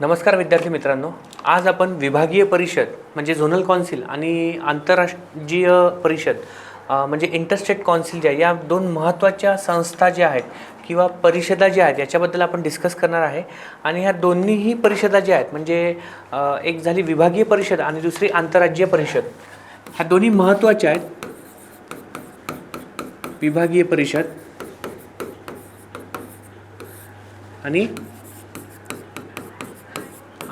नमस्कार विद्यार्थी मित्रांनो. आज आपण विभागीय परिषद म्हणजे झोनल कॉन्सिल आणि आंतरराष्ट्रीय परिषद म्हणजे इंटरस्टेट कॉन्सिल ज्या या दोन महत्त्वाच्या संस्था ज्या आहेत किंवा परिषदा ज्या आहेत याच्याबद्दल आपण डिस्कस करणार आहे. आणि ह्या दोन्हीही परिषदा ज्या आहेत म्हणजे एक झाली विभागीय परिषद आणि दुसरी आंतरराज्यीय परिषद. ह्या दोन्ही महत्त्वाच्या आहेत. विभागीय परिषद आणि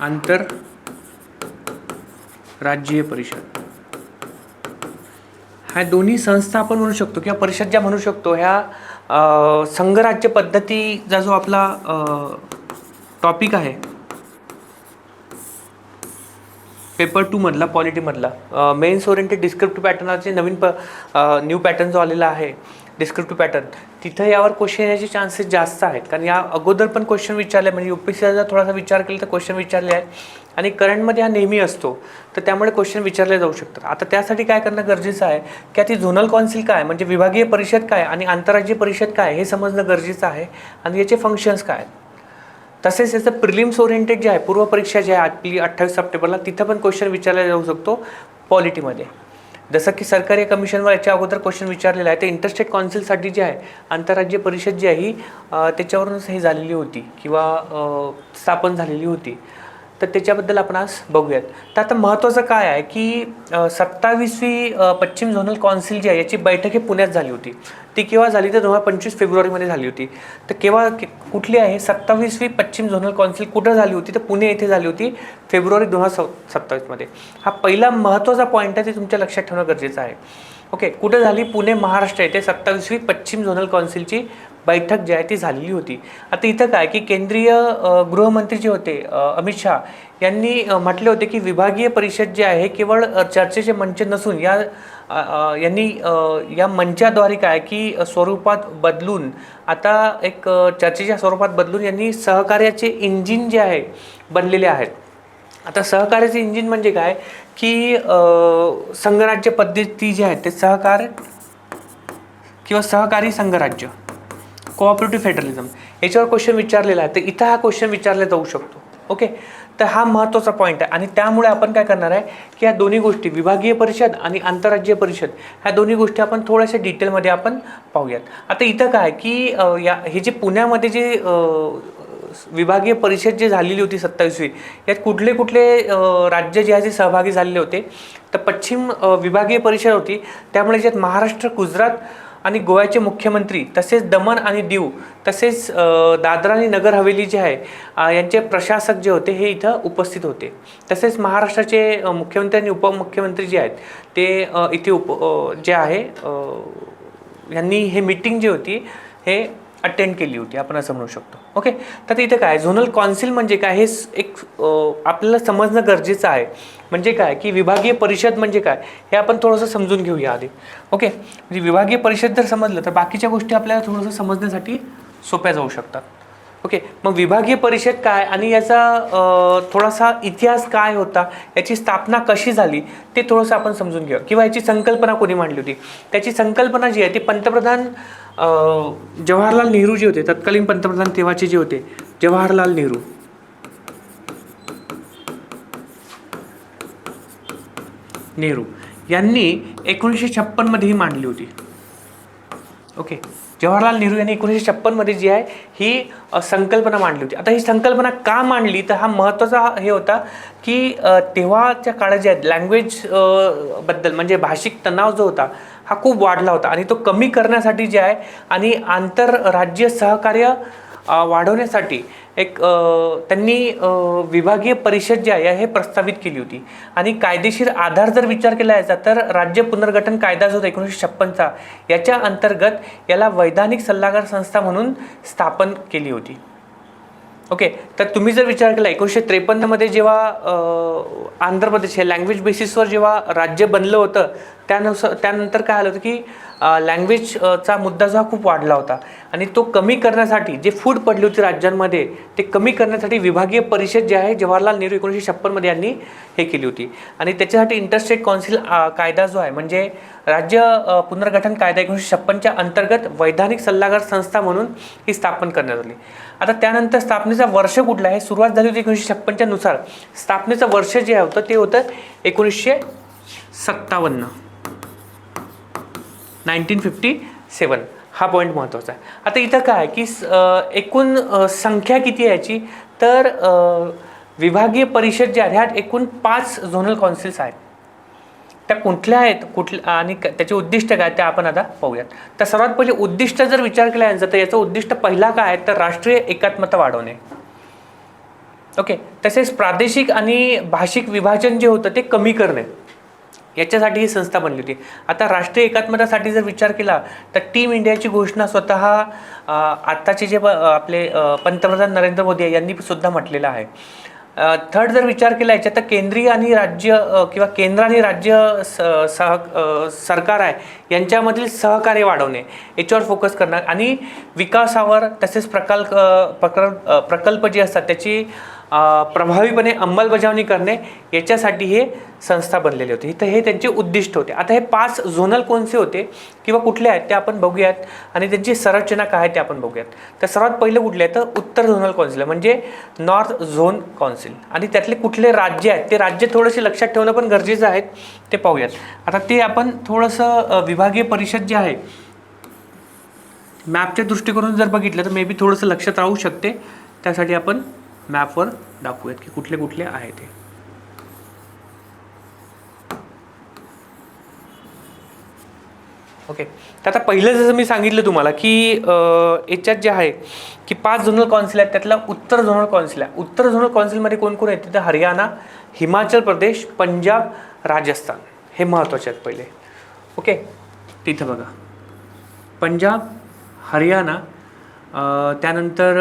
आंतर राज्यीय परिषद. ह्या दोन्ही संस्था आपण म्हणू शकतो किंवा परिषद ज्या म्हणू शकतो ह्या संघराज्य पद्धतीचा जो आपला टॉपिक आहे पेपर टूमधला पॉलिटीमधला मेन्स ओरिएंटेड डिस्क्रिप्टिव्ह पॅटर्नचे नवीन प न्यू पॅटर्न जो आलेला आहे डिस्क्रिप्टिव्ह पॅटर्न तिथं यावर क्वेश्चन येण्याचे चान्सेस जास्त आहेत. कारण या अगोदर पण क्वेश्चन विचारले म्हणजे यू पी जर थोडासा विचार केला तर क्वेश्चन विचारले आहेत. आणि करंटमध्ये हा नेहमी असतो. तर त्यामुळे क्वेश्चन विचारले जाऊ शकतात. आता त्यासाठी काय करणं गरजेचं आहे? की आता झोनल कॉन्सिल काय? म्हणजे विभागीय परिषद काय? आणि आंतरराज्यीय परिषद काय? हे समजणं गरजेचं आहे. आणि याचे फंक्शन्स काय आहेत? तसेच याचं प्रिलिम्स ओरिएंटेड जे आहे पूर्वपरीक्षा जी आहे आपली अठ्ठावीस सप्टेंबरला तिथं पण क्वेश्चन विचारला जाऊ शकतो. पॉलिटीमध्ये जसं की सरकारी कमिशनवर याच्या अगोदर क्वेश्चन विचारलेला आहे ते इंटरस्टेट कौन्सिलसाठी जे आहे आंतरराज्य परिषद जी आहे ही त्याच्यावरूनच हे झालेली होती किंवा स्थापन झालेली होती. तर त्याच्याबद्दल आपण आज बघूयात. तर आता महत्त्वाचं काय आहे की सत्तावीसवी पश्चिम झोनल कौन्सिल जी आहे याची बैठक ही पुण्यात झाली होती. ती केव्हा झाली? तर दोन हजार पंचवीस फेब्रुवारीमध्ये झाली होती. तर केव्हा कुठली आहे? सत्तावीसवी पश्चिम झोनल कौन्सिल कुठं झाली होती? तर पुणे येथे झाली होती फेब्रुवारी दोन हजार सत्तावीसमध्ये. हा पहिला महत्त्वाचा पॉईंट आहे ते तुमच्या लक्षात ठेवणं गरजेचं आहे. ओके कुठं झाली? पुणे महाराष्ट्र येथे सत्तावीसवी पश्चिम झोनल कौन्सिलची बैठक जी आहे ती झालेली होती. आता इथं काय की केंद्रीय गृहमंत्री जे होते अमित शहा यांनी म्हटले होते की विभागीय परिषद जे आहे केवळ चर्चेचे मंच नसून या यांनी या मंचाद्वारे काय की स्वरूपात बदलून आता एक चर्चेच्या स्वरूपात बदलून यांनी सहकार्याचे इंजिन जे आहे बनलेले आहेत. आता सहकार्याचे इंजिन म्हणजे काय की संघराज्य पद्धती जी आहे ते सहकार किंवा सहकारी संघराज्य. कोऑपरेटिव्ह फेडरलिझम याच्यावर क्वेश्चन विचारलेला आहे. तर इथं हा क्वेश्चन विचारला जाऊ शकतो. ओके तर हा महत्त्वाचा पॉईंट आहे. आणि त्यामुळे आपण काय करणार आहे की या दोन्ही गोष्टी विभागीय परिषद आणि आंतरराज्यीय परिषद ह्या दोन्ही गोष्टी आपण थोड्याशा डिटेलमध्ये आपण पाहूयात. आता इथं काय की या हे जे पुण्यामध्ये जे विभागीय परिषद जी झालेली होती सत्तावीसवी यात कुठले कुठले राज्य जे आहे ते सहभागी झालेले होते? तर पश्चिम विभागीय परिषद होती. त्यामुळे ज्यात महाराष्ट्र गुजरात आणि गोव्याचे मुख्यमंत्री तसेच दमण आणि दीव तसेच दादरा आणि नगर हवेली जे आहे यांचे प्रशासक जे होते हे इथं उपस्थित होते. तसेच महाराष्ट्राचे मुख्यमंत्री आणि उपमुख्यमंत्री जे आहेत ते इथे उप जे आहे यांनी हे मीटिंग जी होती हे अटेंड केली होती आपण असं म्हणू शकतो. ओके तर इथे काय झोनल कॉन्सिल म्हणजे काय हे एक आपल्याला समजणं गरजेचं आहे. म्हणजे काय की विभागीय परिषद म्हणजे काय हे आपण थोडंसं समजून घेऊया आधी. ओके म्हणजे विभागीय परिषद जर समजलं तर बाकीच्या गोष्टी आपल्याला थोडंसं समजण्यासाठी सोप्या जाऊ शकतात. ओके मग विभागीय परिषद काय आणि याचा थोडासा इतिहास काय होता याची स्थापना कशी झाली ते थोडंसं आपण समजून घेऊया. किंवा याची संकल्पना कोणी मांडली होती? त्याची संकल्पना जी आहे ती पंतप्रधान जवाहरलाल नेहरू जे होते तत्कालीन पंतप्रधान तेव्हाचे जे होते जवाहरलाल नेहरू. नेहरू. यांनी एकोणीसशे छप्पनमध्ये ही मांडली होती. ओके जवाहरलाल नेहरू यांनी एकोणीसशे छप्पनमध्ये जी आहे ही संकल्पना मांडली होती. आता ही संकल्पना का मांडली? तर हा महत्त्वाचा हे होता की तेव्हाच्या काळात जे आहेत लँग्वेजबद्दल म्हणजे भाषिक तणाव जो होता हा खूप वाढला होता. आणि तो कमी करण्यासाठी जे आहे आणि आंतरराज्य सहकार्य वाढवण्यासाठी एक त्यांनी विभागीय परिषद जी आहे हे प्रस्तावित केली होती. आणि कायदेशीर आधार जर विचार केला याचा तर राज्य पुनर्गठन कायदा जो होता एकोणीसशे छप्पनचा याच्या अंतर्गत याला वैधानिक सल्लागार संस्था म्हणून स्थापन केली होती. ओके तर तुम्ही जर विचार केला एकोणीसशे त्रेपन्नमध्ये जेव्हा आंध्र प्रदेश हे लँग्वेज बेसिसवर जेव्हा राज्य बनलं होतं त्यानुसार त्यानंतर काय आलं होतं की लँग्वेजचा मुद्दा जो हा खूप वाढला होता. आणि तो कमी करण्यासाठी जे फूट पडली होती राज्यांमध्ये ते कमी करण्यासाठी विभागीय परिषद जे आहे जवाहरलाल नेहरू एकोणीसशे छप्पनमध्ये यांनी हे केली होती. आणि त्याच्यासाठी इंटरस्टेट कौन्सिल कायदा जो आहे म्हणजे राज्य पुनर्गठन कायदा एकोणीसशे छप्पनच्या अंतर्गत वैधानिक सल्लागार संस्था म्हणून ही स्थापन करण्यात आली. आता त्यानंतर स्थापनेचा वर्ष कुठला आहे? सुरुवात झाली होती एकोणीसशे छप्पनच्या नुसार. स्थापनेचं वर्ष जे होतं ते होतं एकोणीसशे सत्तावन्न. Nineteen fifty seven. हा पॉईंट महत्त्वाचा आहे. आता इथं काय आहे की स- एकूण संख्या किती याची? तर विभागीय परिषद जे आहे ह्यात एकूण पाच झोनल कौन्सिल्स आहेत. त्या कुठल्या आहेत? कुठल्या आणि क- त्याचे उद्दिष्ट काय? ते आपण आता पाहूयात. तर सर्वात पहिले उद्दिष्ट जर विचार केला यांचा तर याचं उद्दिष्ट पहिला काय आहे? तर राष्ट्रीय एकात्मता वाढवणे. ओके? तसेच प्रादेशिक आणि भाषिक विभाजन जे होतं ते कमी करणे. याच्यासाठी ही संस्था बनली होती. आता राष्ट्रीय एकात्मतासाठी जर विचार केला तर टीम इंडियाची घोषणा स्वतः आत्ताचे जे प- आपले पंतप्रधान नरेंद्र मोदी आहे यांनी सुद्धा म्हटलेलं आहे. थर्ड जर विचार केला याच्यात तर केंद्रीय आणि राज्य किंवा केंद्र आणि राज्य स- सह सरकार आहे यांच्यामधील सहकार्य वाढवणे याच्यावर फोकस करणं आणि विकासावर तसेच प्रकल्प प्रकल्प प्रकल्प जे असतात त्याची प्रभावीपणे अंमलबजावणी करणे याच्यासाठी हे संस्था बनलेली होती. तर हे त्यांचे उद्दिष्ट होते. आता हे पाच झोनल कोणसे होते किंवा कुठले आहेत ते आपण बघूयात आणि त्यांची संरचना काय आहे ते आपण बघूयात. तर सर्वात पहिलं कुठले आहे? तर उत्तर झोनल कौन्सिल आहे, म्हणजे नॉर्थ झोन कौन्सिल आणि त्यातले कुठले राज्य आहेत? ते राज्य थोडेसे लक्षात ठेवणं पण गरजेचं आहे. ते पाहूयात. आता ते आपण थोडंसं विभागीय परिषद जे आहे मॅपच्या दृष्टिकोनातून जर बघितलं तर मे बी थोडंसं लक्षात राहू शकते. त्यासाठी आपण मॅपवर दाखवूयात की कुठले कुठले आहे ते. ओके तर आता पहिलं जसं मी सांगितलं तुम्हाला की याच्यात जे आहे की पाच झोनल कौन्सिल आहेत त्यातला उत्तर झोनल कौन्सिल आहे. उत्तर झोनल कॉन्सिलमध्ये कोण कोण आहेत? तिथं हरियाणा हिमाचल प्रदेश पंजाब राजस्थान. हे महत्त्वाचे आहेत पहिले. ओके तिथं बघा. पंजाब हरियाणा त्यानंतर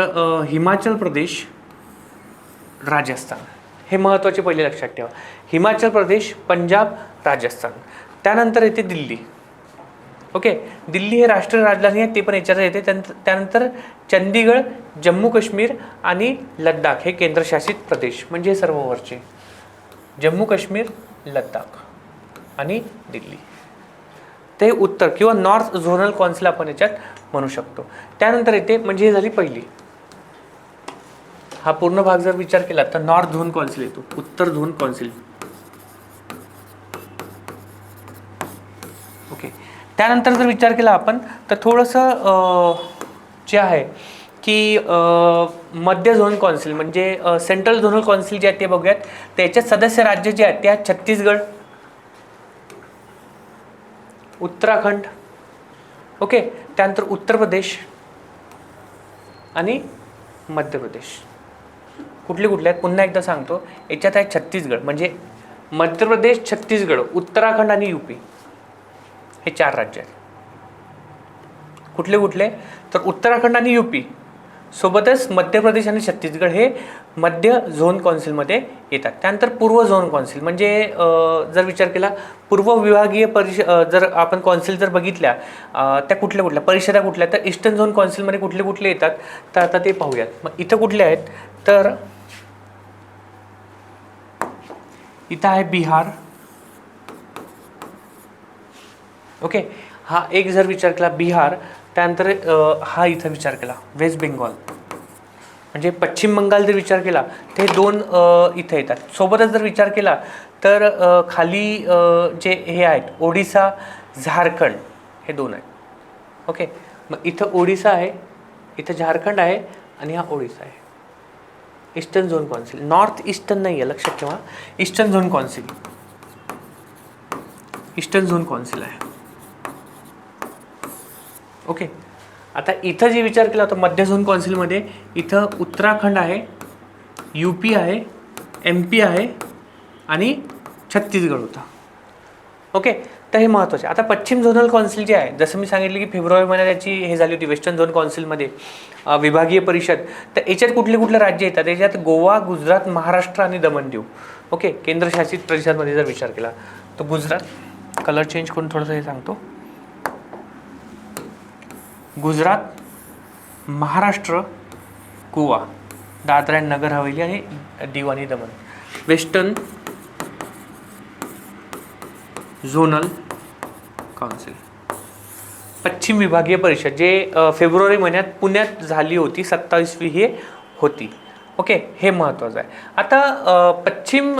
हिमाचल प्रदेश राजस्थान. हे महत्त्वाचे पहिले लक्षात ठेवा. हिमाचल प्रदेश पंजाब राजस्थान. त्यानंतर येते दिल्ली. ओके? दिल्ली हे राष्ट्रीय राजधानी आहे ते पण याच्यात येते. त्यानंतर त्यानंतर चंदीगड जम्मू काश्मीर आणि लद्दाख हे केंद्रशासित प्रदेश. म्हणजे हे सर्व वरचे. जम्मू काश्मीर लद्दाख आणि दिल्ली. ते उत्तर किंवा नॉर्थ झोनल कौन्सिल आपण याच्यात म्हणू शकतो. त्यानंतर येते म्हणजे हे झाली पहिली. हा पूर्ण भाग जर विचार केला तर नॉर्थ झोन कौन्सिल येतो उत्तर झोन कौन्सिल. ओके त्यानंतर जर विचार केला आपण तर थोडंसं जे आहे की मध्य झोन कौन्सिल म्हणजे सेंट्रल झोनल कौन्सिल जे आहे ते बघूयात. त्याच्यात सदस्य राज्य जे आहेत ते आहेत छत्तीसगड उत्तराखंड ओके त्यानंतर उत्तर प्रदेश आणि मध्य प्रदेश. कुठले कुठले आहेत पुन्हा एकदा सांगतो. याच्यात आहे छत्तीसगड म्हणजे मध्य प्रदेश छत्तीसगड उत्तराखंड आणि यूपी हे चार राज्य आहेत. कुठले कुठले? तर उत्तराखंड आणि यूपी सोबतच मध्य प्रदेश आणि छत्तीसगड हे मध्य झोन कौन्सिलमध्ये येतात. त्यानंतर पूर्व झोन कौन्सिल म्हणजे जर विचार केला पूर्व विभागीय परिष जर आपण कौन्सिल जर बघितल्या त्या कुठल्या कुठल्या परिषदा कुठल्या तर ईस्टर्न झोन कौन्सिलमध्ये कुठले कुठले येतात तर आता ते पाहूयात. मग इथं कुठले आहेत? तर इथं आहे बिहार. ओके हा एक जर विचार केला बिहार त्यानंतर हा इथं विचार केला वेस्ट बेंगॉल. म्हणजे पश्चिम बंगाल जर विचार केला ते दोन इथं येतात. सोबतच जर विचार केला तर खाली जे हे आहेत ओडिसा झारखंड हे दोन आहेत. ओके मग इथं ओडिसा आहे इथं झारखंड आहे आणि हा ओडिसा आहे. Eastern zone council north eastern नाही आहे लक्षात ठेवा. Eastern zone council eastern zone council आहे. ओके आता इथं जे विचार केला होता मध्य झोन कौन्सिलमध्ये इथं उत्तराखंड आहे यू पी आहे एम पी आहे आणि छत्तीसगड होता. ओके तर हे महत्त्वाचे आता पश्चिम झोनल कौन्सिल जे आहे जसं मी सांगितलं की फेब्रुवारी महिन्यात याची हे झाली होती वेस्टर्न झोन कौन्सिलमध्ये विभागीय परिषद. तर याच्यात कुठले कुठले राज्य येतात? याच्यात गोवा गुजरात महाराष्ट्र आणि दमण दीव ओके? केंद्रशासित प्रदेशांमध्ये जर विचार केला तर गुजरात कलर चेंज करून थोडंसं हे सांगतो. गुजरात महाराष्ट्र गोवा. दादरा अँड नगर हवेली आणि दीव आणि दमन. वेस्टर्न झोनल काउन्सिल पश्चिम विभागीय परिषद जे फेब्रुवारी महिन्यात पुण्यात झाली होती सत्तावीसवी ही होती. ओके? हे महत्त्वाचं आहे. आता पश्चिम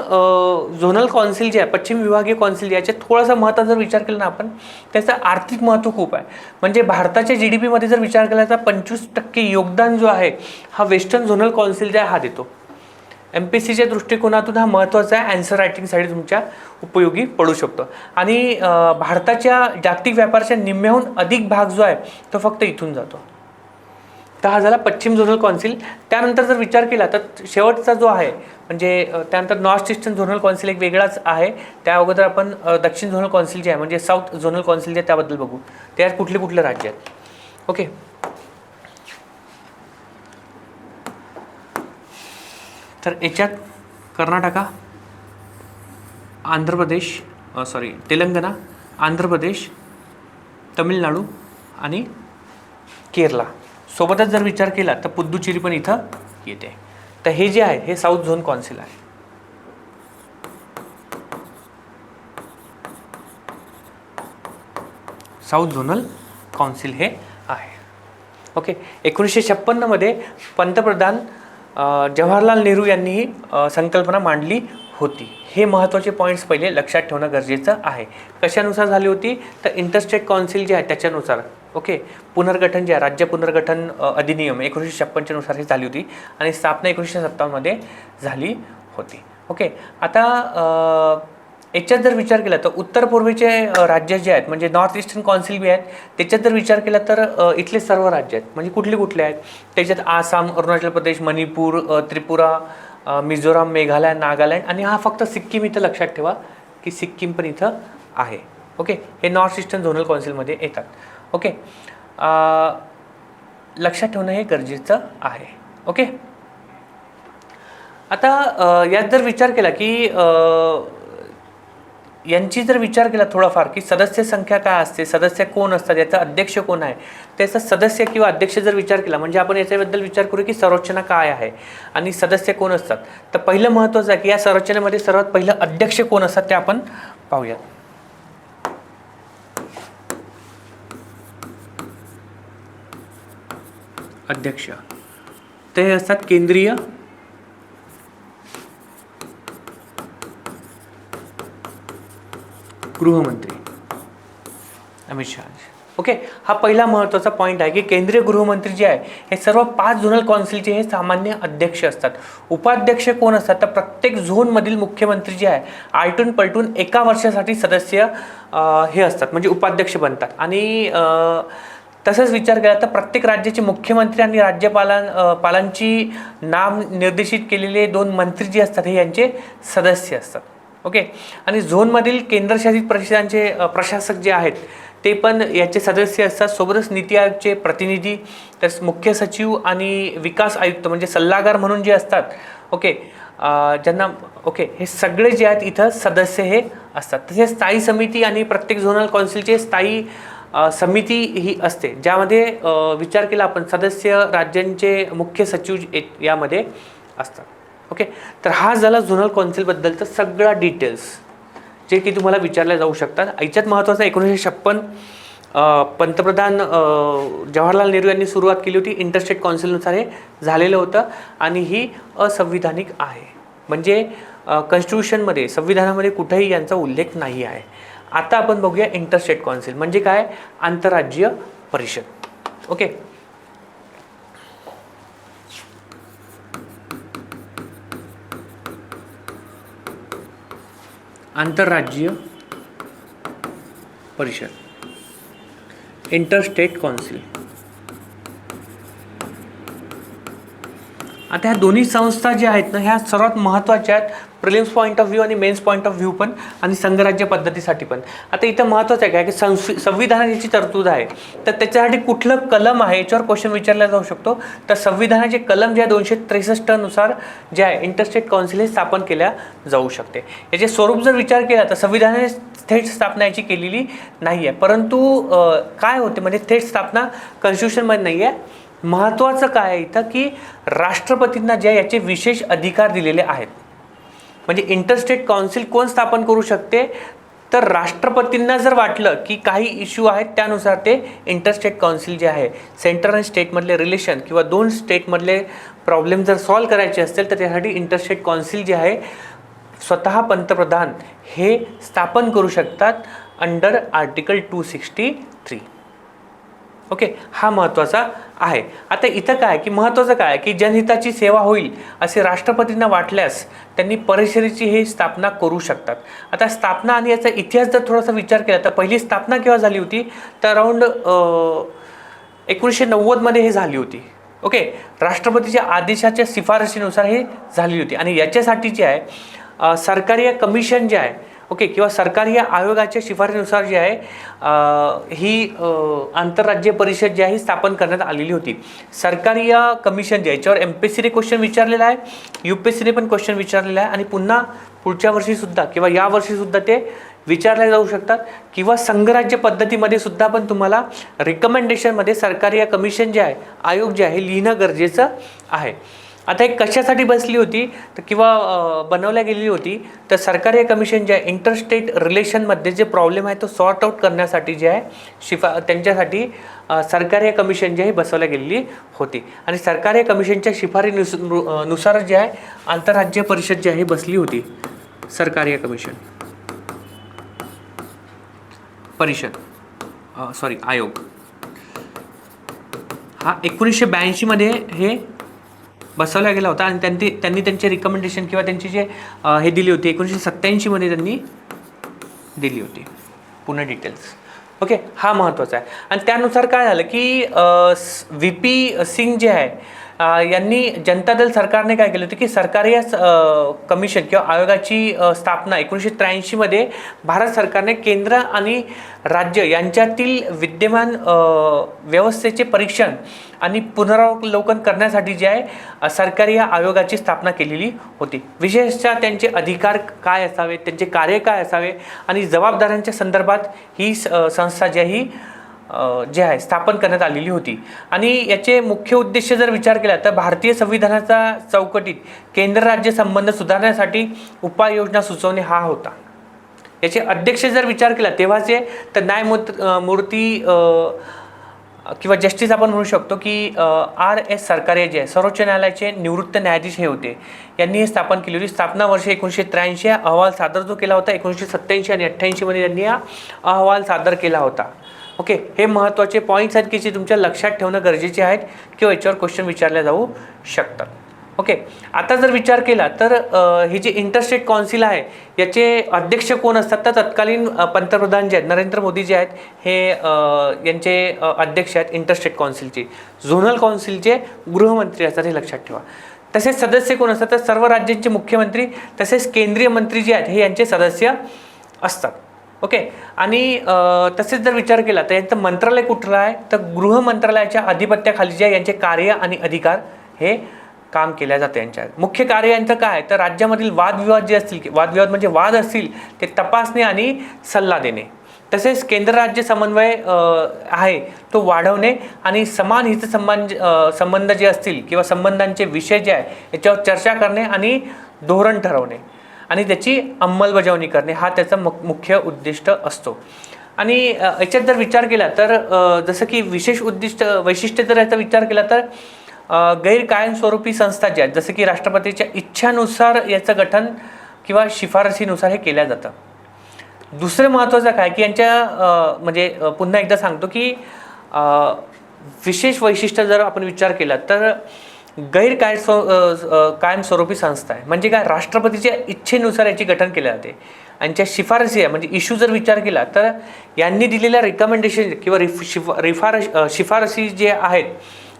झोनल कौन्सिल जे आहे पश्चिम विभागीय कौन्सिल जे आहे, याच्यात थोडासा महत्त्वाचा जर विचार केला ना आपण त्याचं आर्थिक महत्त्व खूप आहे. म्हणजे भारताच्या जी डी पीमध्ये जर विचार केला तर पंचवीस टक्के योगदान जो आहे हा वेस्टर्न झोनल कौन्सिल जे आहे हा देतो. एम पी सीच्या दृष्टिकोनातून हा महत्त्वाचा आहे अँसर रायटिंगसाठी तुमच्या उपयोगी पडू शकतो. आणि भारताच्या जागतिक व्यापाराच्या निम्म्याहून अधिक भाग जो आहे तो फक्त इथून जातो. तर हा झाला पश्चिम झोनल कौन्सिल. त्यानंतर जर विचार केला तर शेवटचा जो आहे म्हणजे त्यानंतर नॉर्थ ईस्टर्न झोनल कौन्सिल एक वेगळाच आहे. त्या अगोदर आपण दक्षिण झोनल कौन्सिल जे आहे म्हणजे साऊथ झोनल कौन्सिल जे त्याबद्दल बघू. त्यात कुठले कुठले राज्य आहेत. ओके? तर याच्यात कर्नाटका आंध्र प्रदेश सॉरी तेलंगणा आंध्र प्रदेश तमिळनाडू आणि केरला. सोबतच जर विचार केला तर पुद्दुचेरी पण इथं येते. तर हे जे आहे हे साऊथ झोन कौन्सिल आहे. साऊथ झोनल कौन्सिल हे आहे. ओके एकोणीसशे छप्पन्नमध्ये पंतप्रधान जवाहरलाल नेहरू यांनी ही संकल्पना मांडली होती. हे महत्त्वाचे पॉईंट्स पहिले लक्षात ठेवणं गरजेचं आहे. कशानुसार झाली होती? तर इंटरस्टेट कौन्सिल जे आहे त्याच्यानुसार ओके पुनर्गठन जे आहे राज्य पुनर्गठन अधिनियम एकोणीसशे छप्पनच्या नुसार ही झाली होती आणि स्थापना एकोणीसशे सत्तावन्नमध्ये झाली होती. ओके आता याच्यात जर विचार केला तर उत्तर पूर्वेचे राज्य जे आहेत म्हणजे नॉर्थ ईस्टर्न कौन्सिल बी आहेत त्याच्यात जर विचार केला तर इथले सर्व राज्य आहेत. म्हणजे कुठले कुठले आहेत? त्याच्यात आसाम अरुणाचल प्रदेश मणिपूर त्रिपुरा मिझोराम मेघालय नागालँड आणि हा फक्त सिक्कीम इथं लक्षात ठेवा की सिक्कीम पण इथं आहे. ओके? हे नॉर्थ ईस्टर्न झोनल कौन्सिलमध्ये येतात. ओके? लक्षात ठेवणं हे गरजेचं आहे. ओके? आता यात जर विचार केला की यांची जर विचार केला थोडाफार की सदस्य संख्या काय असते सदस्य कोण असतात याचा अध्यक्ष कोण आहे त्याचा सदस्य किंवा अध्यक्ष जर विचार केला म्हणजे आपण याच्याबद्दल विचार करू की संरचना काय आहे आणि सदस्य कोण असतात तर पहिलं महत्त्वाचं आहे की या संरचनेमध्ये सर्वात पहिलं अध्यक्ष कोण असतात ते आपण पाहूयात. अध्यक्ष. ते असतात केंद्रीय गृहमंत्री. अमित शहा. ओके हा पहिला महत्त्वाचा पॉईंट आहे की केंद्रीय गृहमंत्री जे आहे हे सर्व पाच झोनल कौन्सिलचे हे सामान्य अध्यक्ष असतात. उपाध्यक्ष कोण असतात? तर प्रत्येक झोनमधील मुख्यमंत्री जे आहे आलटून पलटून एका वर्षासाठी सदस्य हे असतात. म्हणजे उपाध्यक्ष बनतात. आणि तसंच विचार केला तर प्रत्येक राज्याचे मुख्यमंत्री आणि राज्यपालां पालांची नाम निर्देशित केलेले दोन मंत्री जे असतात हे यांचे सदस्य असतात. ओके? आणि झोनमधील केंद्रशासित प्रदेशांचे प्रशासक जे आहेत ते पण याचे सदस्य असतात. सोबतच नीती आयोगचे प्रतिनिधी तसेच मुख्य सचिव आणि विकास आयुक्त म्हणजे सल्लागार म्हणून जे असतात ओके? ज्यांना ओके हे सगळे जे आहेत इथं सदस्य हे असतात. तसेच स्थायी समिती आणि प्रत्येक झोनल कौन्सिलचे स्थायी समिती ही असते. ज्यामध्ये विचार केला आपण सदस्य राज्यांचे मुख्य सचिव यामध्ये असतात. ओके तर हा झाला झोनल कॉन्सिलबद्दलचा सगळा डिटेल्स जे की तुम्हाला विचारल्या जाऊ शकतात. याच्यात महत्त्वाचं एकोणीसशे छप्पन पंतप्रधान जवाहरलाल नेहरू यांनी सुरुवात केली होती. इंटरस्टेट कॉन्सिलनुसार हे झालेलं होतं आणि ही असंविधानिक आहे. म्हणजे कॉन्स्टिट्यूशनमध्ये संविधानामध्ये कुठेही यांचा उल्लेख नाही आहे. आता आपण बघूया इंटरस्टेट कौन्सिल म्हणजे काय? आंतरराज्य परिषद. ओके आंतरराज्य परिषद. इंटरस्टेट कौन्सिल आता ह्या दोन्ही संस्था ज्या आहेत ना ह्या सर्वात महत्त्वाच्या आहेत प्रिलिम्स पॉईंट ऑफ व्ह्यू आणि मेन्स पॉईंट ऑफ व्ह्यू पण आणि संघराज्य पद्धतीसाठी पण. आता इथं महत्त्वाचं आहे काय की संस्वी संविधानाची याची तरतूद आहे. तर त्याच्यासाठी कुठलं कलम आहे याच्यावर क्वेश्चन विचारला जाऊ शकतो. तर संविधानाचे कलम जे आहे दोनशे त्रेसष्टनुसार जे आहे इंटरस्टेट काउन्सिल हे स्थापन केल्या जाऊ शकते. याचे स्वरूप जर विचार केला तर संविधानाने थेट स्थापना याची केलेली नाही आहे परंतु काय होते म्हणजे थेट स्थापना कॉन्स्टिट्यूशनमध्ये नाही आहे महत्त्वाचं काय आहे इथं की राष्ट्रपतींना ज्या याचे विशेष अधिकार दिलेले आहेत म्हणजे इंटरस्टेट काउन्सिल कोण स्थापन करू शकते? तर राष्ट्रपतींना जर वाटलं की काही इश्यू आहेत त्यानुसार ते इंटरस्टेट काउन्सिल जे आहे सेंटर आणि स्टेटमधले रिलेशन किंवा दोन स्टेटमधले प्रॉब्लेम जर सॉल्व करायचे असतील तर त्यासाठी इंटरस्टेट काउन्सिल जे आहे स्वतः पंतप्रधान हे स्थापन करू शकतात under article two sixty three okay हा महत्त्वाचा आहे. आता इथं काय की महत्त्वाचं काय की जनहिताची सेवा होईल असे राष्ट्रपतींना वाटल्यास त्यांनी परिषदेची ही स्थापना करू शकतात. आता स्थापना आणि याचा इतिहास जर थोडासा विचार केला तर पहिली स्थापना केव्हा झाली होती? तर अराऊंड एकोणीसशे नव्वदमध्ये हे झाली होती. ओके राष्ट्रपतीच्या आदेशाच्या शिफारशीनुसार हे झाली होती. आणि याच्यासाठी जे आहे सरकारी कमिशन जे आहे ओके किंवा सरकारी या आयोगाच्या शिफारसीनुसार जे आहे ही आंतरराज्य परिषद जी आहे ही स्थापन करण्यात आलेली होती. सरकारी या कमिशन जे आहे याच्यावर एम पी एस सीने क्वेश्चन विचारलेला आहे यू पी एस सीने पण क्वेश्चन विचारलेला आहे आणि पुन्हा पुढच्या वर्षीसुद्धा किंवा या वर्षीसुद्धा ते विचारले जाऊ शकतात. किंवा संघराज्य पद्धतीमध्ये सुद्धा पण तुम्हाला रिकमेंडेशनमध्ये सरकारी या कमिशन जे आहे आयोग जे आहे लिहिणं गरजेचं आहे. आता एक कशासाठी बसली होती तर किंवा बनवल्या गेलेली होती तर सरकारी या कमिशन जे आहे इंटरस्टेट रिलेशनमध्ये जे प्रॉब्लेम आहे तो सॉर्ट आउट करण्यासाठी जे आहे शिफा त्यांच्यासाठी सरकारी या कमिशन जे आहे बसवल्या गेलेली होती. आणि सरकारी या कमिशनच्या शिफारशीनुसनुसार जे आहे आंतरराज्य परिषद जी आहे बसली होती. सरकारी कमिशन परिषद. सॉरी आयोग. हा एकोणीसशे ब्याऐंशीमध्ये हे बसवला गेला होता आणि त्यांनी त्यांनी त्यांचे रिकमेंडेशन किंवा त्यांची जे हे दिली होती एकोणीसशे सत्त्याऐंशीमध्ये त्यांनी दिली होती. पूर्ण डिटेल्स ओके हा महत्त्वाचा आहे. आणि त्यानुसार काय झालं की व्ही पी सिंग जे आहे यांनी जनता दल सरकारने काय केलं होतं की सरकारी या स- कमिशन किंवा आयोगाची स्थापना एकोणीसशे त्र्याऐंशीमध्ये भारत सरकारने केंद्र आणि राज्य यांच्यातील विद्यमान व्यवस्थेचे परीक्षण आणि पुनरावलोकन करण्यासाठी जे आहे सरकारी या आयोगाची स्थापना केलेली होती. विशेषतः त्यांचे अधिकार काय असावे त्यांचे कार्य काय असावे आणि जबाबदाऱ्यांच्या संदर्भात ही स- संस्था जी आहे ही जे आहे स्थापन करण्यात आलेली होती. आणि याचे मुख्य उद्देश जर विचार केला तर भारतीय संविधानाचा चौकटीत केंद्र राज्य संबंध सुधारण्यासाठी उपाययोजना सुचवणे हा होता. याचे अध्यक्ष जर विचार केला तेव्हाचे तर न्यायमूर्ती मूर्ती किंवा जस्टिस आपण म्हणू शकतो की आर एस सरकारे जे आहे सर्वोच्च न्यायालयाचे निवृत्त न्यायाधीश हे होते. यांनी हे स्थापन केली होती. स्थापना वर्ष एकोणीसशे त्र्याऐंशी हा अहवाल सादर जो केला होता एकोणीसशे सत्त्याऐंशी आणि अठ्ठ्याऐंशीमध्ये त्यांनी हा अहवाल सादर केला होता. ओके हे महत्त्वाचे पॉईंट्स आहेत की जे तुमच्या लक्षात ठेवणं गरजेचे आहेत किंवा याच्यावर क्वेश्चन विचारले जाऊ शकतात. ओके आता जर विचार केला तर ही हे जे इंटरस्टेट कौन्सिल आहे याचे अध्यक्ष कोण असतात? तर तत्कालीन पंतप्रधान जे आहेत नरेंद्र मोदी जे आहेत हे यांचे अध्यक्ष आहेत इंटरस्टेट कौन्सिलचे झोनल काउन्सिलचे गृहमंत्री असतात हे लक्षात ठेवा. तसेच सदस्य कोण असतात? तर सर्व राज्यांचे मुख्यमंत्री तसेच केंद्रीय मंत्री जे आहेत हे यांचे सदस्य असतात. ओके. आणि तसेच जर विचार केला तर यांचं मंत्रालय कुठलं आहे? तर गृह मंत्रालयाच्या अधिपत्याखाली जे आहे यांचे कार्य आणि अधिकार हे काम केल्या जाते यांच्या. मुख्य कार्य यांचं काय? आहे तर राज्यामधील वादविवाद जे असतील वादविवाद म्हणजे वाद असतील ते तपासणे आणि सल्ला देणे. तसेच केंद्र राज्य समन्वय आहे तो वाढवणे आणि समान हित संबंध संबंध जे असतील किंवा संबंधांचे विषय जे आहे याच्यावर चर्चा करणे आणि धोरण ठरवणे. आणि त्याची अंमलबजावणी करणे हा त्याचा मुख्य उद्दिष्ट असतो. आणि याच्यात जर विचार केला तर जसं की विशेष उद्दिष्ट वैशिष्ट्य जर याचा विचार केला तर गैर कायमस्वरूपी संस्था ज्या आहेत जसं की राष्ट्रपतीच्या इच्छानुसार याचं गठन किंवा शिफारसीनुसार हे केल्या जातं. दुसरं महत्त्वाचं काय की यांच्या म्हणजे पुन्हा एकदा सांगतो की विशेष वैशिष्ट्य जर आपण विचार केला तर गैर काय स्व कायमस्वरूपी संस्था आहे. म्हणजे काय? राष्ट्रपतीच्या इच्छेनुसार याची गठन केले जाते. आणि ज्या शिफारसी आहे म्हणजे इश्यू जर विचार केला तर यांनी दिलेल्या रिकमेंडेशन किंवा रिफ शिफ रिफार शिफारसी जे आहेत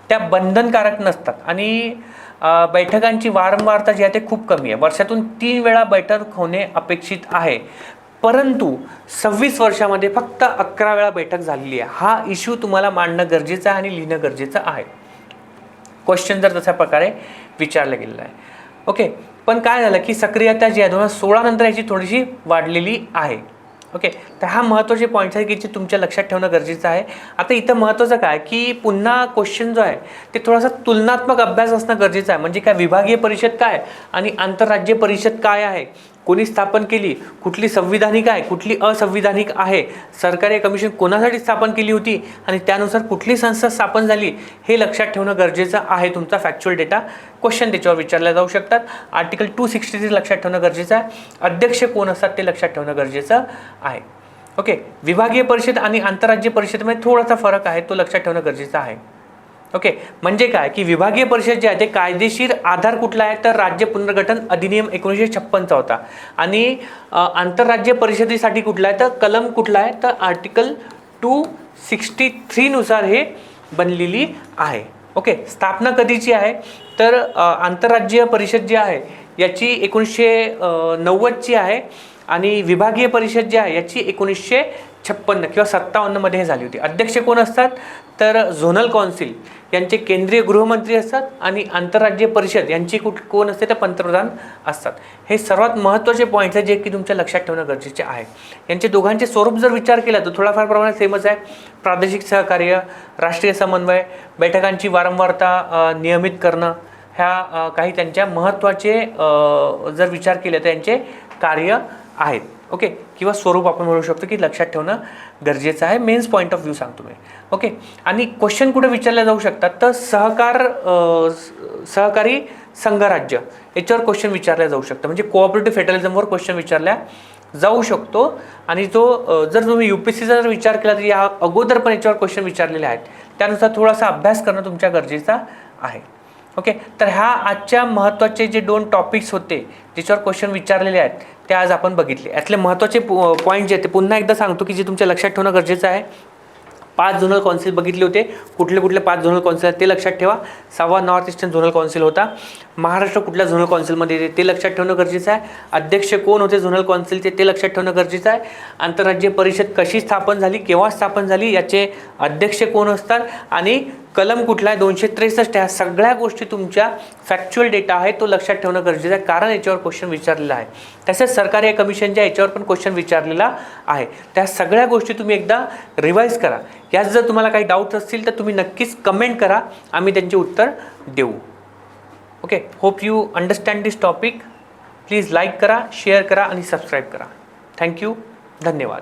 त्या बंधनकारक नसतात. आणि बैठकांची वारंवारता जी आहे ते खूप कमी आहे. वर्षातून तीन वेळा बैठक होणे अपेक्षित आहे. परंतु सव्वीस वर्षामध्ये फक्त अकरा वेळा बैठक झालेली आहे. हा इश्यू तुम्हाला मांडणं गरजेचं आहे आणि लिहिणं गरजेचं आहे. क्वेश्चन जर तशा प्रकारे विचारलं गेलेलं आहे. ओके पण काय झालं की सक्रियता जी आहे दोन हजार सोळा नंतर याची थोडीशी वाढलेली आहे. ओके तर हा महत्त्वाचे पॉईंट्स आहे की जे तुमच्या लक्षात ठेवणं गरजेचं आहे. आता इथं महत्त्वाचं काय की पुन्हा क्वेश्चन जो आहे ते थोडासा तुलनात्मक अभ्यास असणं गरजेचं आहे. म्हणजे काय विभागीय परिषद काय आणि आंतरराज्य परिषद काय आहे? कोणी स्थापन केली? कुठली संविधानिक आहे? कुठली असंविधानिक आहे? सरकारी कमिशन कोणासाठी स्थापन केली होती? आणि त्यानुसार कुठली संस्था स्थापन झाली? हे लक्षात ठेवणं गरजेचं आहे. तुमचा फॅक्च्युअल डेटा क्वेश्चन त्याच्यावर विचारला जाऊ शकतात. आर्टिकल टू सिक्स्टी थ्री लक्षात ठेवणं गरजेचं आहे. अध्यक्ष कोण असतात ते लक्षात ठेवणं गरजेचं आहे. ओके विभागीय परिषद आणि आंतरराज्य परिषदेमध्ये थोडासा फरक आहे. तो लक्षात ठेवणं गरजेचं आहे. ओके म्हणजे काय की विभागीय परिषद जे आहे ते कायदेशीर आधार कुठला आहे? तर राज्य पुनर्गठन अधिनियम एकोणीसशे छप्पनचा होता. आणि आंतरराज्य परिषदेसाठी कुठला आहे? तर कलम कुठला आहे? तर आर्टिकल टू सिक्स्टी थ्रीनुसार हे बनलेली आहे. ओके स्थापना कधीची आहे? तर आंतरराज्य परिषद जी आहे याची एकोणीसशे नव्वदची आहे आणि विभागीय परिषद जी आहे याची एकोणीसशे छप्पन्न किंवा सत्तावन्नमध्ये हे झाली होती. अध्यक्ष कोण असतात? तर झोनल कौन्सिल. यांचे केंद्रीय गृहमंत्री असतात आणि आंतरराज्य परिषद यांची कुठ कोण असते? तर पंतप्रधान असतात. हे सर्वात महत्त्वाचे पॉईंट्स आहेत जे की तुमच्या लक्षात ठेवणं गरजेचे आहे. यांचे दोघांचे स्वरूप जर विचार केला तर थोडाफार प्रमाणात सेमच आहे. प्रादेशिक सहकार्य राष्ट्रीय समन्वय बैठकांची वारंवारता नियमित करणं ह्या काही त्यांच्या महत्त्वाचे जर विचार केले तर यांचे कार्य आहेत. ओके किंवा स्वरूप आपण म्हणू शकतो की लक्षात ठेवणं गरजेचं आहे. मेन्स पॉईंट ऑफ व्ह्यू सांगतो मी. ओके आणि क्वेश्चन कुठे विचारले जाऊ शकतात? तर सहकार सहकारी संघराज्य. याच्यावर क्वेश्चन विचारल्या जाऊ शकतं. म्हणजे कोऑपरेटिव्ह फेडरलिझमवर क्वेश्चन विचारल्या जाऊ शकतो. आणि तो जर तुम्ही यू पी एस सीचा जर विचार केला तर या अगोदर पण याच्यावर क्वेश्चन विचारलेले आहेत. त्यानुसार थोडासा अभ्यास करणं तुमच्या गरजेचा आहे. ओके तर ह्या आजच्या महत्त्वाचे जे दोन टॉपिक्स होते ज्याच्यावर क्वेश्चन विचारलेले आहेत ते आज आपण बघितले. यातले महत्त्वाचे पॉईंट जे आहेत ते पुन्हा एकदा सांगतो की जे तुमच्या लक्षात ठेवणं गरजेचं आहे. पाच झोनल कौन्सिल बघितले होते. कुठले कुठले पाच झोनल कौन्सिल आहेत ते लक्षात ठेवा. सहावा नॉर्थ ईस्टर्न झोनल कौन्सिल होता. महाराष्ट्र कुठल्या झोनल कौन्सिलमध्ये येते ते लक्षात ठेवणं गरजेचं आहे. अध्यक्ष कोण होते झोनल कौन्सिलचे ते लक्षात ठेवणं गरजेचं आहे. आंतरराज्य परिषद कशी स्थापन झाली केव्हा स्थापन झाली याचे अध्यक्ष कोण असतात आणि कलम कुठला आहे? दोनशे त्रेसष्ट ह्या सगळ्या गोष्टी तुमच्या फॅक्च्युअल डेटा आहे तो लक्षात ठेवणं गरजेचं आहे. कारण याच्यावर क्वेश्चन विचारलेला आहे. तसेच सरकारी कमिशनच्या याच्यावर पण क्वेश्चन विचारलेला आहे. त्या सगळ्या गोष्टी तुम्ही एकदा रिवाईज करा. यात जर तुम्हाला काही डाऊट असतील तर तुम्ही नक्कीच कमेंट करा. आम्ही त्यांचे उत्तर देऊ. Okay hope you understand this topic please like करा शेअर करा आणि सबस्क्राईब करा. थँक्यू धन्यवाद.